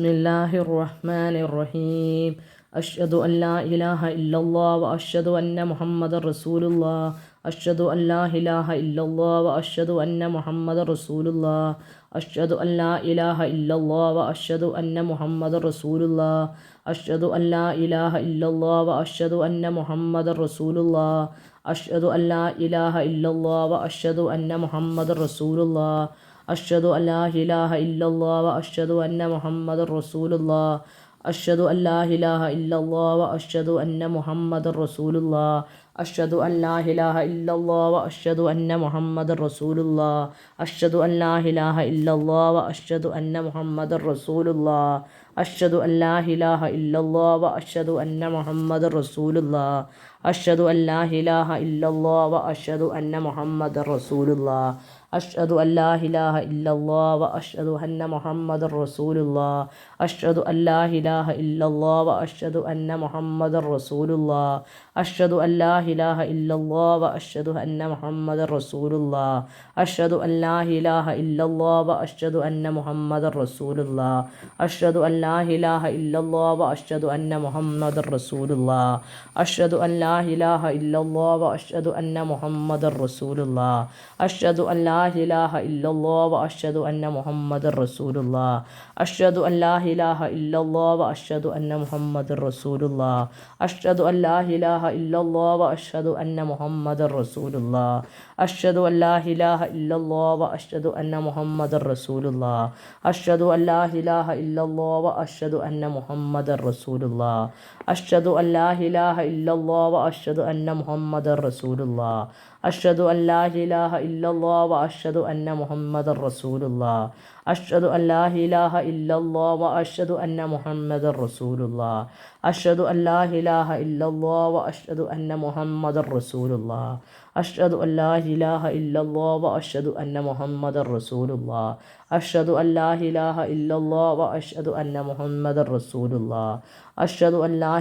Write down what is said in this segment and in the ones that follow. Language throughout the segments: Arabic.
بسم الله الرحمن الرحيم. أشهد أن لا إله إلا الله وأشهد أن محمد رسول الله. أشهد أن لا إله إلا الله وأشهد أن محمد رسول الله. أشهد أن لا إله إلا الله وأشهد أن محمد رسول الله. أشهد أن لا إله إلا الله وأشهد أن محمد رسول الله. أشهد أن لا إله إلا الله وأشهد أن محمد رسول الله. أشهد أن لا إله إلا الله وأشهد أن محمد رسول الله. أشهد أن لا إله إلا الله وأشهد أن محمد رسول الله. أشهد أن لا إله إلا الله وأشهد أن محمد رسول الله. أشهد أن لا إله إلا الله وأشهد أن محمد رسول الله. أشهد أن لا إله إلا الله وأشهد أن محمد رسول الله. أشهد أن لا إله إلا الله وأشهد أن محمد رسول الله. أشهد أن لا إله إلا الله وأشهد أن محمد رسول الله. أشهد أن لا إله إلا الله وأشهد أن محمد رسول الله. أشهد أن لا إله إلا الله وأشهد أن محمد رسول الله. أشهد أن لا إله إلا الله وأشهد أن محمد رسول الله. أشهد أن لا إله إلا الله وأشهد أن محمد رسول الله. أشهد أن لا إله إلا الله وأشهد أن محمد رسول الله. أشهد أن لا لا إله إلا الله وأشهد أن محمد رسول الله. أشهد أن لا إله إلا الله وأشهد أن محمد رسول الله. أشهد أن لا إله إلا الله وأشهد أن محمد رسول الله. أشهد أن لا إله إلا الله وأشهد أن محمد رسول الله. أشهد أن لا إله إلا الله وأشهد أن محمد رسول الله. أشهد أن لا إله إلا الله وأشهد أن محمد رسول الله. أشهد أن لا إله إلا الله وأشهد وأشهد أن محمد رسول الله. أشهد أن لا إله إلا الله وأشهد أن محمد رسول الله. أشهد أن لا إله إلا الله وأشهد أن محمد رسول الله. أشهد أن لا إله إلا الله وأشهد أن محمد رسول الله. أشهد أن لا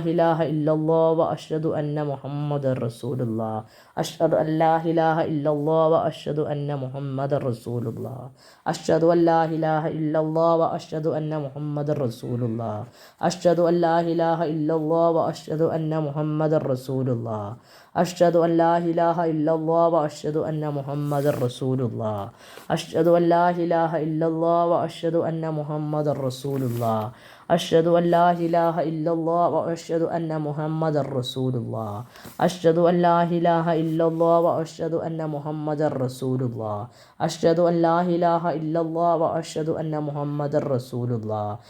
إله إلا الله وأشهد أن محمد رسول الله. أشهد أن لا إله إلا الله وأشهد أن محمد رسول الله أشهد أن لا إله إلا الله وأشهد أن محمد رسول الله أشهد أن لا إله إلا الله وأشهد أن محمد رسول الله أشهد أن لا إله إلا الله وأشهد أن محمد رسول الله أشهد أن لا إله إلا الله وأشهد أن محمد رسول الله أشهد أن لا إله إلا الله وأشهد أن محمد رسول الله أشهد